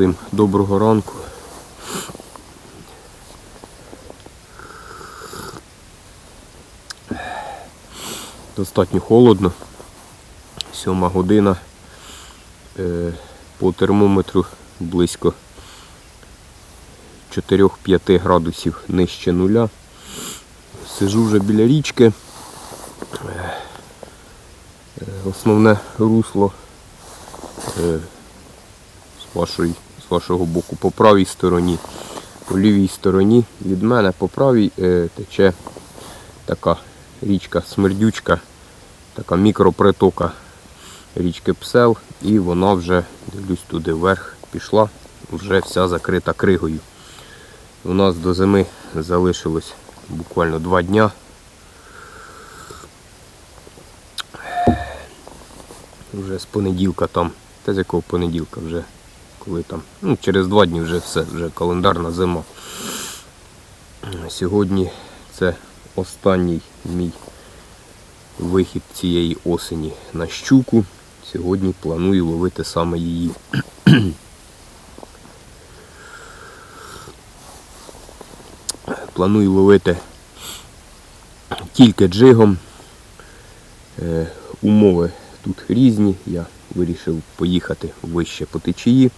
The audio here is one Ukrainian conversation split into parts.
Всім доброго ранку. Достатньо холодно. Сьома година. Е, По термометру близько 4-5 градусів нижче нуля. Сижу вже біля річки. Е, Основне русло е, з, вашої, з вашого боку по правій стороні, по лівій стороні від мене по правій е, тече така річка смердючка, така мікропритока річки Псел, і вона вже, дивлюсь, туди вверх пішла, вже вся закрита кригою. У нас до зими залишилось буквально два дня. Вже з понеділка там, та з якого понеділка вже, коли там, ну через два дні вже все, вже календарна зима. Сьогодні це останній мій вихід цієї осені на щуку. Сьогодні планую ловити саме її. Планую ловити тільки джигом. Е, умови тут різні. Я вирішив поїхати вище по течії.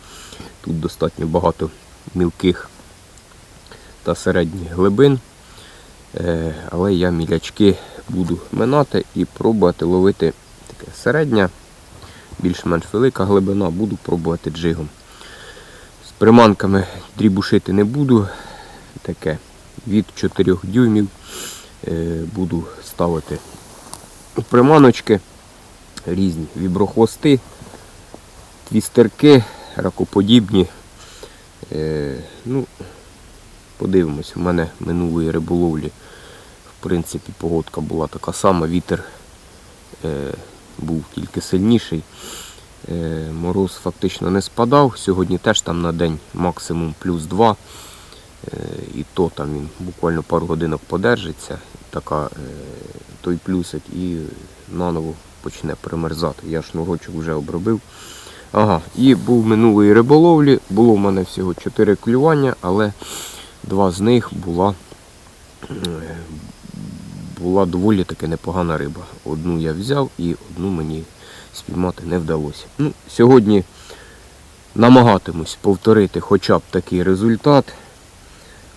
Тут достатньо багато мілких та середніх глибин. Е, але я мілячки буду минати і пробувати ловити таке середня, більш-менш велика глибина, буду пробувати джигом. З приманками дрібушити не буду. Таке від 4 дюймів е, буду ставити приманочки різні віброхвости, твістерки, ракоподібні. Е, ну, Подивимось, у мене минулої риболовлі, в принципі, погодка була така сама, вітер е, був тільки сильніший. Е, мороз фактично не спадав. Сьогодні теж там на день максимум плюс 2. Е, і то там він буквально пару годинок подержиться, така, е, той плюсик і наново почне примерзати. Я шнурочок вже обробив. Ага, і був минулої риболовлі, було в мене всього 4 клювання, але два з них була е, була доволі таки непогана риба. Одну я взяв і одну мені спіймати не вдалося. Ну, Сьогодні намагатимусь повторити хоча б такий результат.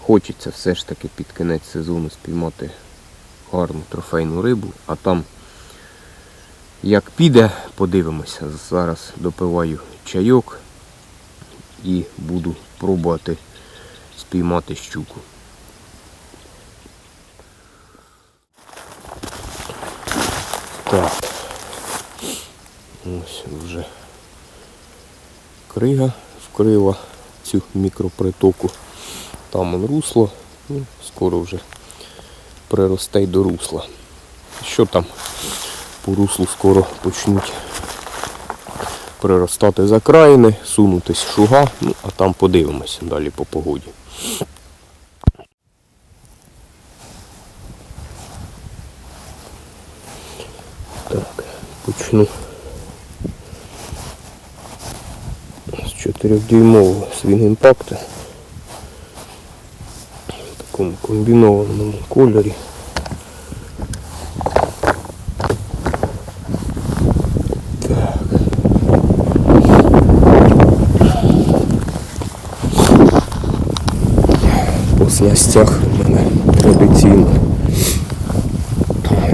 Хочеться все ж таки під кінець сезону спіймати гарну трофейну рибу, а там як піде, подивимося. Зараз допиваю чайок і буду пробувати спіймати щуку. Так. Ось вже крига вкрила цю мікропритоку. Там он русло, ну, скоро вже приросте й до русла. Що там по руслу скоро почнуть приростати закраїни, сунутись шуга, ну а там подивимося далі по погоді. Так, почну з 4-дюймового свінг імпакта в такому комбінованому кольорі. Снастях у мене традиційно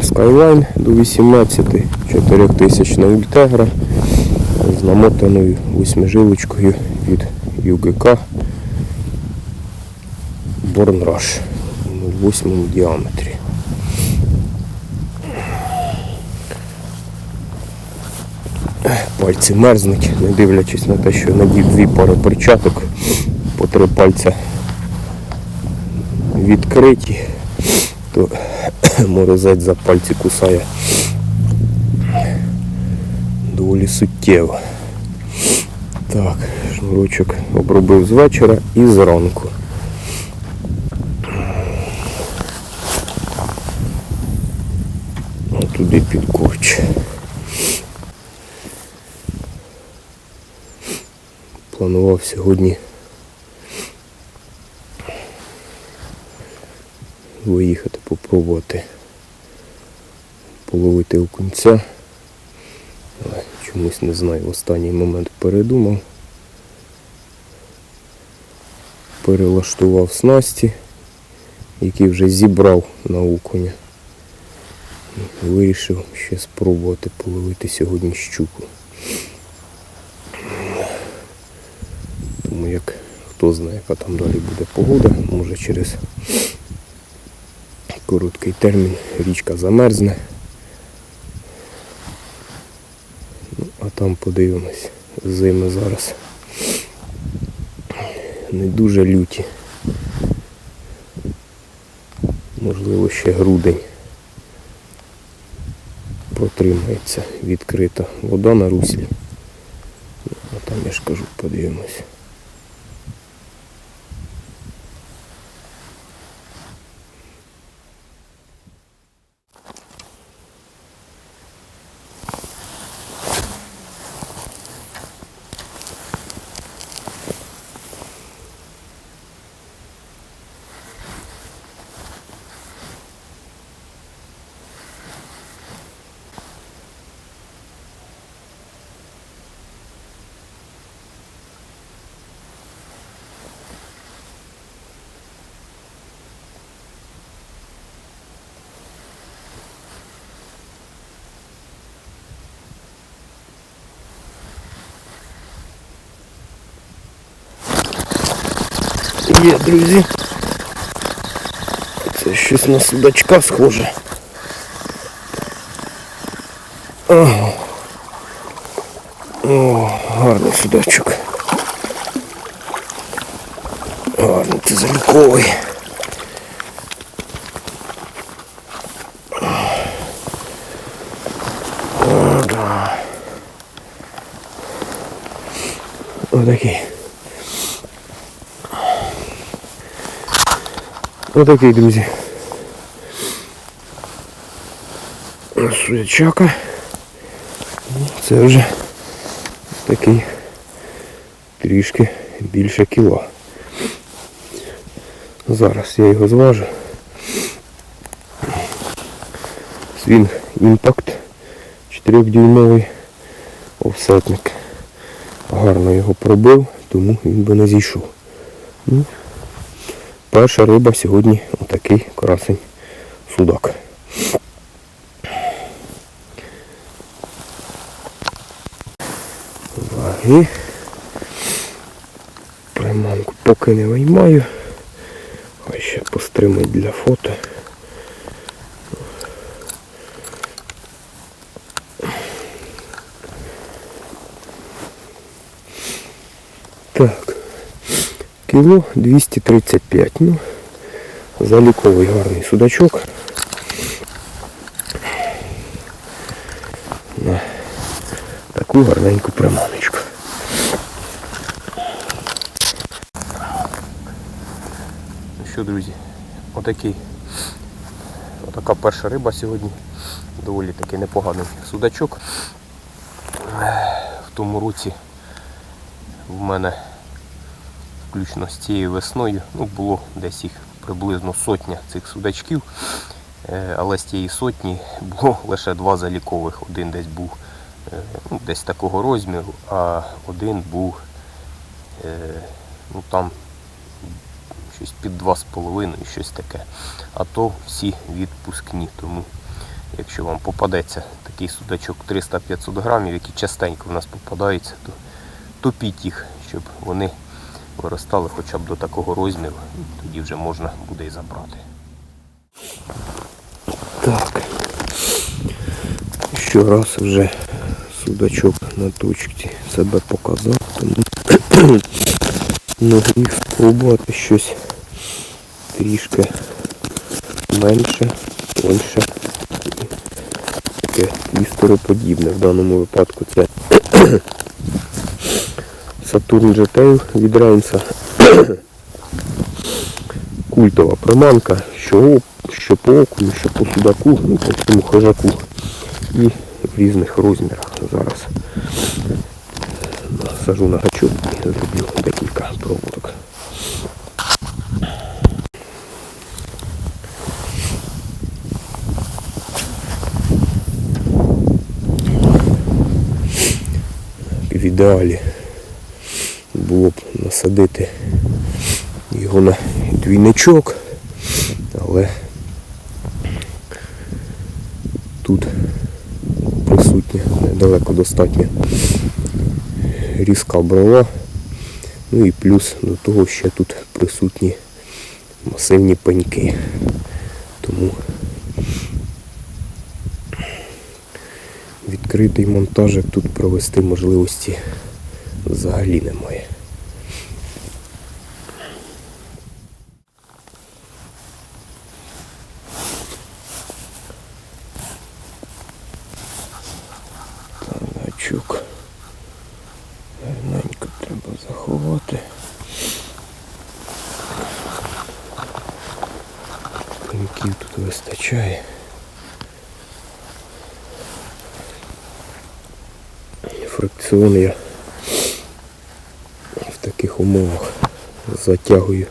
Skyline до 18, 4000 ультегра з намотаною восьмижилочкою від UGK Born Rush у 8 діаметрі. Пальці мерзнуть, не дивлячись на те, що надів дві пари перчаток, по три пальця відкриті, то морозець за пальці кусає доволі суттєво. Так, шнурочок обробив з вечора і зранку. Туди під корч. планував сьогодні виїхати попробувати половити окунця. Чомусь не знаю, в останній момент передумав. Перелаштував снасті, які вже зібрав на окуня. Вирішив ще спробувати половити сьогодні щуку. Тому як хто знає, яка там далі буде погода, може через короткий термін річка замерзне. Ну, а там подивимось. Зими зараз не дуже люті. Можливо, ще грудень протримається відкрита вода на руслі. Ну, А там я ж кажу, подивимось. Є, друзі. Це щось на судачка схоже. Ого. О, гарний судачок. Гарний, це заліковий. О, да. Отакий. Отакий, друзі. Судячака. Це вже такий трішки більше кіла. Зараз я його зважу. Свінг імпакт 4-дюймовий офсетник. Гарно його пробив, тому він би не зійшов. Перша риба сьогодні отакий красень судак. Ваги. Приманку поки не виймаю. Хай ще постримать для фото. Кіло 235. Ну, заліковий гарний судачок. На таку гарненьку приманочку. Ну що, друзі, отакий, отака перша риба сьогодні. Доволі таки непоганий судачок. В тому році в мене включно з цією весною, ну було десь їх приблизно сотня цих судачків, Е, але з тієї сотні було лише два залікових. Один десь був е, ну, десь такого розміру, а один був е, ну там щось під два з половиною, щось таке. А то всі відпускні. Тому якщо вам попадеться такий судачок 300-500 грамів, які частенько в нас попадаються, то топіть їх, щоб вони виростали хоча б до такого розміру, тоді вже можна буде і забрати. Так. Щораз вже судачок на точці себе показав, тому ну, спробувати щось трішки менше, тоньше. Таке твістероподібне. В даному випадку це Saturn GTL від Рейнса. Культова приманка, що, що по окуну, що по судаку, ну, по всьому хижаку. І в різних розмірах зараз. посажу на гачок і зроблю декілька проводок. В ідеалі було б насадити його на двійничок, але тут присутня недалеко достатньо різка брова. Ну і плюс до того ще тут присутні масивні пеньки. Тому відкритий монтажик тут провести можливості взагалі немає. Так, гачок. Гарненько треба заховати. Пеньків тут вистачає. Фрикціон я в таких умовах затягую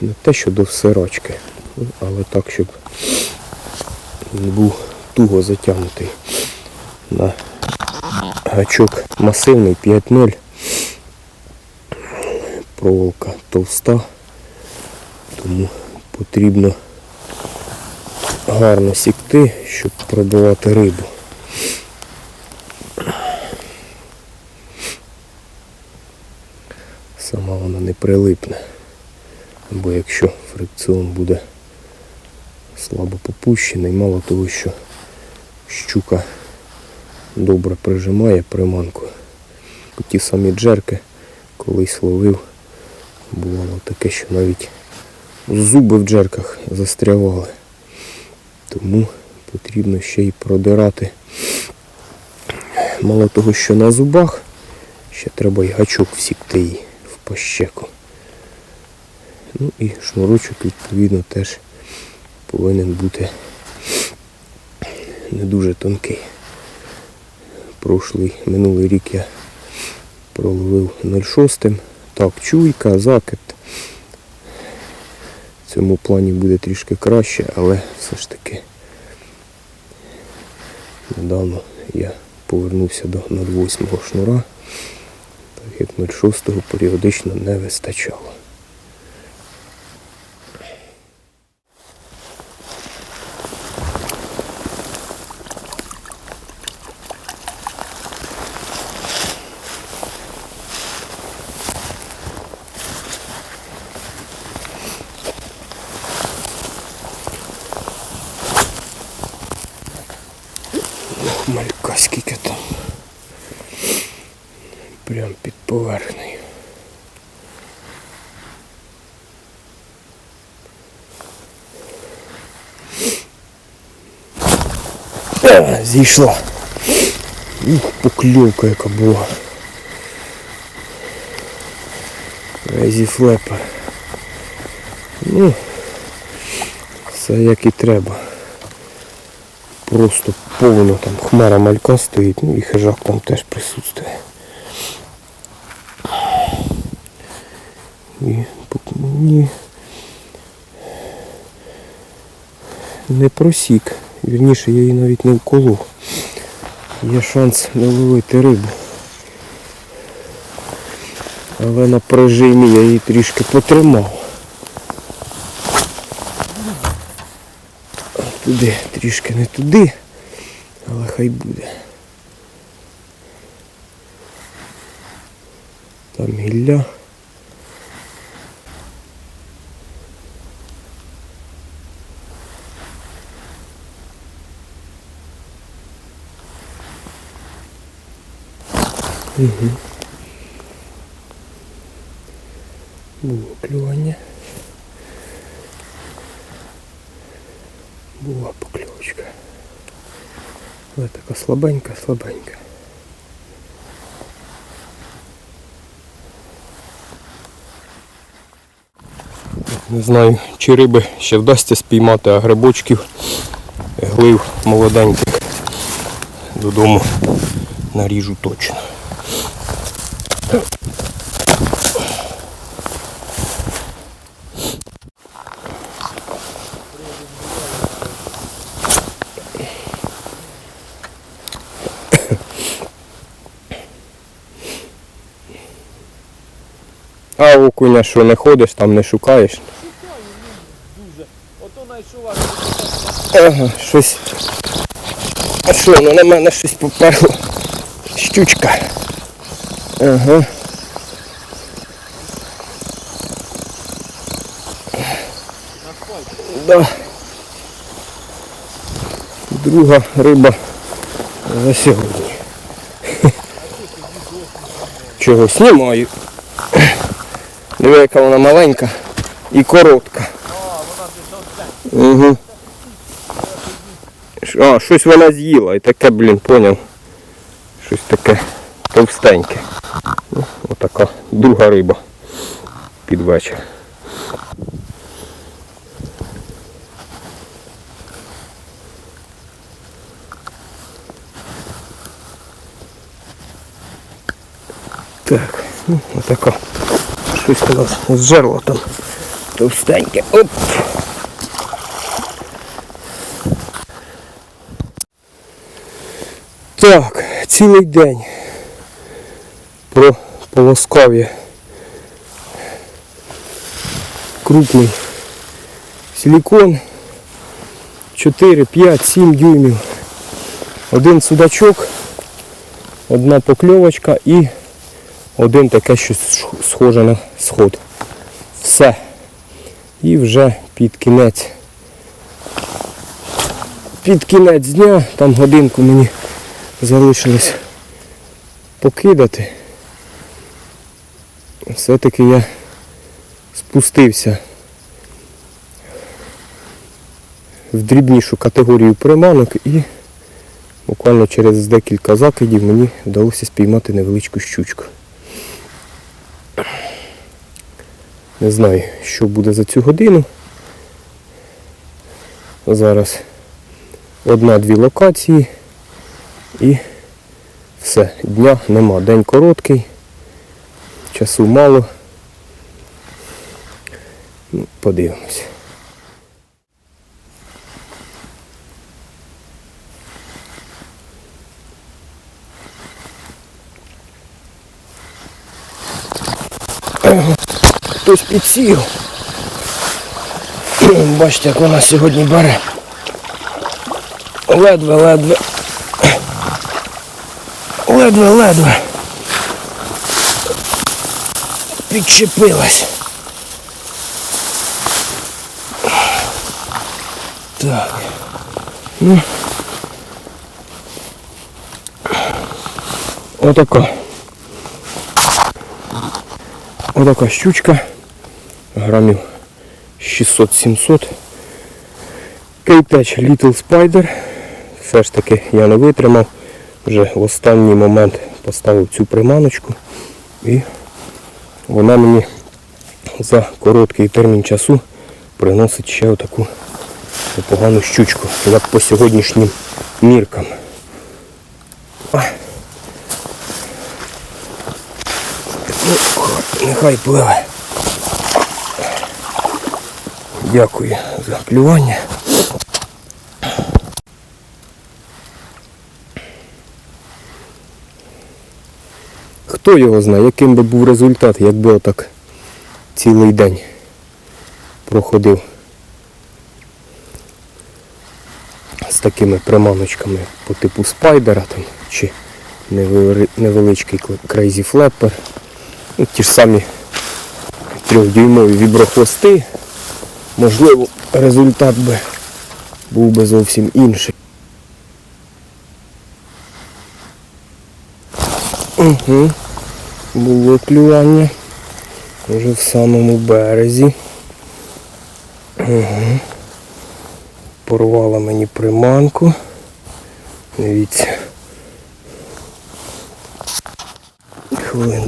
не те, що до всирачки, ну, але так, щоб він був туго затягнутий на гачок масивний 5.0. Проволока товста, тому потрібно гарно сікти, щоб пробивати рибу. Сама вона не прилипне. Бо якщо фрикціон буде слабо попущений, мало того, що щука добре прижимає приманку. Ті самі джерки колись ловив. Бувало таке, що навіть зуби в джерках застрявали. Тому потрібно ще й продирати. Мало того, що на зубах, ще треба і гачок всікти її в пащеку. Ну і шнурочок відповідно теж повинен бути не дуже тонкий. Прошлий, минулий рік я проловив 0,6. Так, чуйка, закид. В цьому плані буде трішки краще, але все ж таки недавно я повернувся до 0,8 шнура, так як 0,6 періодично не вистачало. Малька скільки там. Прям під поверхнею. Зійшла. Ух, покльовка яка була. Резі флепер. Ну, все як і треба. Просто повно там хмара малька стоїть, ну і хижак там теж присутствує. І пок- ні. Не просік. Вірніше я її навіть не вколов. Є шанс наловити рибу. Але на прижимі я її трішки потримав. Туди трішки не туди, але хай буде. Там гілля. Угу. Було клювання. Була покльовочка. Але така слабенька, слабенька. Не знаю, чи риби ще вдасться спіймати, а грибочків, глив молоденьких додому наріжу точно. Окуня що не ходиш, там не шукаєш? Ага, щось. А що, воно на мене щось поперло? Щучка. Ага. Да. Друга риба за сьогодні. Чого знімаю. Диви, яка вона маленька і коротка. Угу. А, щось вона з'їла і таке, блін, поняв. Щось таке товстеньке. Ну, отака друга риба під вечір. Так, ну, отака. Щось нас з жерла там товстеньке. Оп! Так, цілий день про полоскав'я. Крупний силикон 4, 5, 7 дюймів. Один судачок, одна покльовочка і один таке щось схоже на сход. Все. І вже під кінець. Під кінець дня, там годинку мені залишилось покидати. Все-таки я спустився в дрібнішу категорію приманок і буквально через декілька закидів мені вдалося спіймати невеличку щучку. Не знаю, що буде за цю годину. Зараз одна-дві локації і все, дня нема. День короткий, часу мало. Ну, подивимось. Хтось підсів. Бачите, як вона сьогодні бере. Ледве-ледве. Ледве-ледве. Підчепилась. Так. Ну. Отака. Отака щучка. Грамів 600-700. Кейтеч Little Spider. Все ж таки я не витримав. Вже в останній момент поставив цю приманочку і вона мені за короткий термін часу приносить ще отаку непогану щучку, як по сьогоднішнім міркам. Ну, нехай пливе. Дякую за клювання. Хто його знає, яким би був результат, якби отак цілий день проходив з такими приманочками по типу спайдера там, чи невеличкий Crazy Flapper. Ну, ті ж самі трьохдюймові віброхвости. Можливо, результат би був би зовсім інший. Угу. Було клювання. Вже в самому березі. Угу. Порвала мені приманку. Дивіться. Хвилин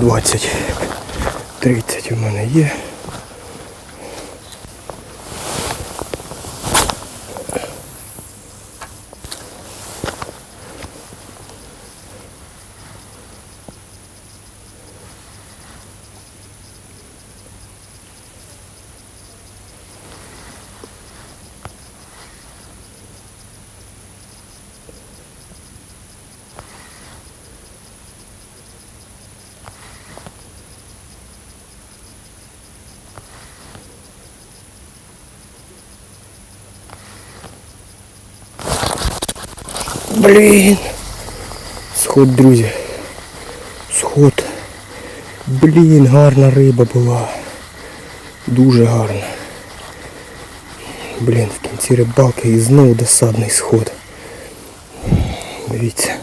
20-30 у мене є. Блін. Сход, друзі. Сход. Блін, гарна риба була. Дуже гарна. Блін, в кінці рибалки і знову досадний сход. Дивіться.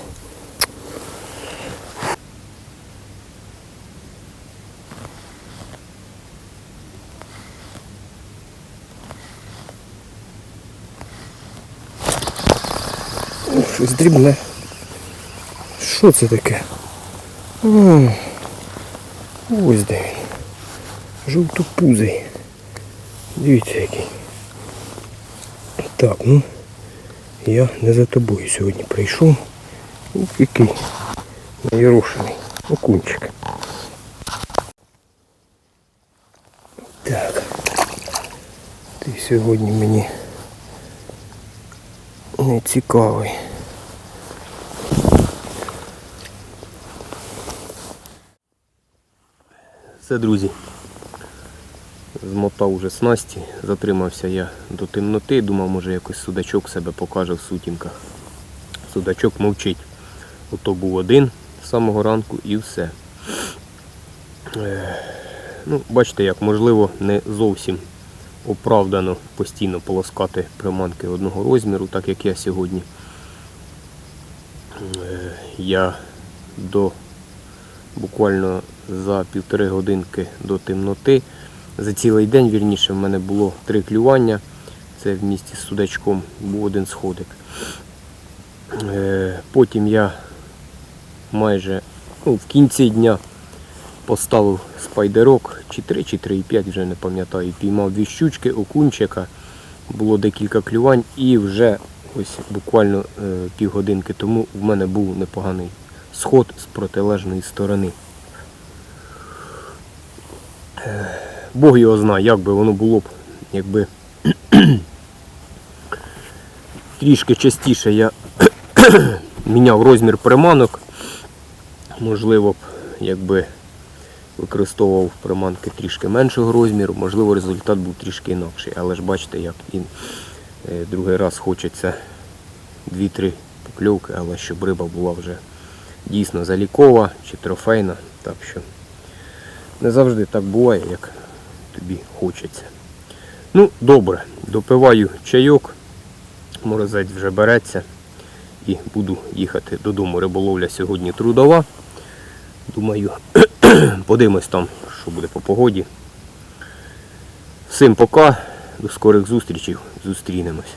Ух, Щось дрібне. Що це таке? Ось де він. Жовтопузий. Дивіться який. Так, ну я не за тобою сьогодні прийшов. Ух, який наєрошений окунчик. Так. Ти сьогодні мені не цікавий. Все, друзі. Змотав уже снасті, затримався я до темноти, думав, може якось судачок себе покаже в сутінках. Судачок мовчить. Ото був один з самого ранку і все. Ну, бачите, як можливо не зовсім оправдано постійно полоскати приманки одного розміру, так як я сьогодні. Я до буквально за півтори годинки до темноти. За цілий день, вірніше, в мене було три клювання. Це в місті з судачком був один сходик. Е, Потім я майже ну, в кінці дня поставив спайдерок, чи 3, чи 3,5, вже не пам'ятаю. Піймав дві щучки, окунчика, було декілька клювань і вже ось буквально е, півгодинки тому в мене був непоганий сход з протилежної сторони. Бог його знає, як би воно було б, якби трішки частіше я міняв розмір приманок. Можливо б, якби використовував приманки трішки меншого розміру, можливо, результат був трішки інакший. Але ж бачите, як і е, другий раз хочеться 2-3 покльовки, але щоб риба була вже дійсно залікова чи трофейна. Так що не завжди так буває, як тобі хочеться. Ну, добре, допиваю чайок, морозець вже береться і буду їхати додому. Риболовля сьогодні трудова. Думаю, подивимось там, що буде по погоді. Всім пока, до скорих зустрічей, зустрінемось.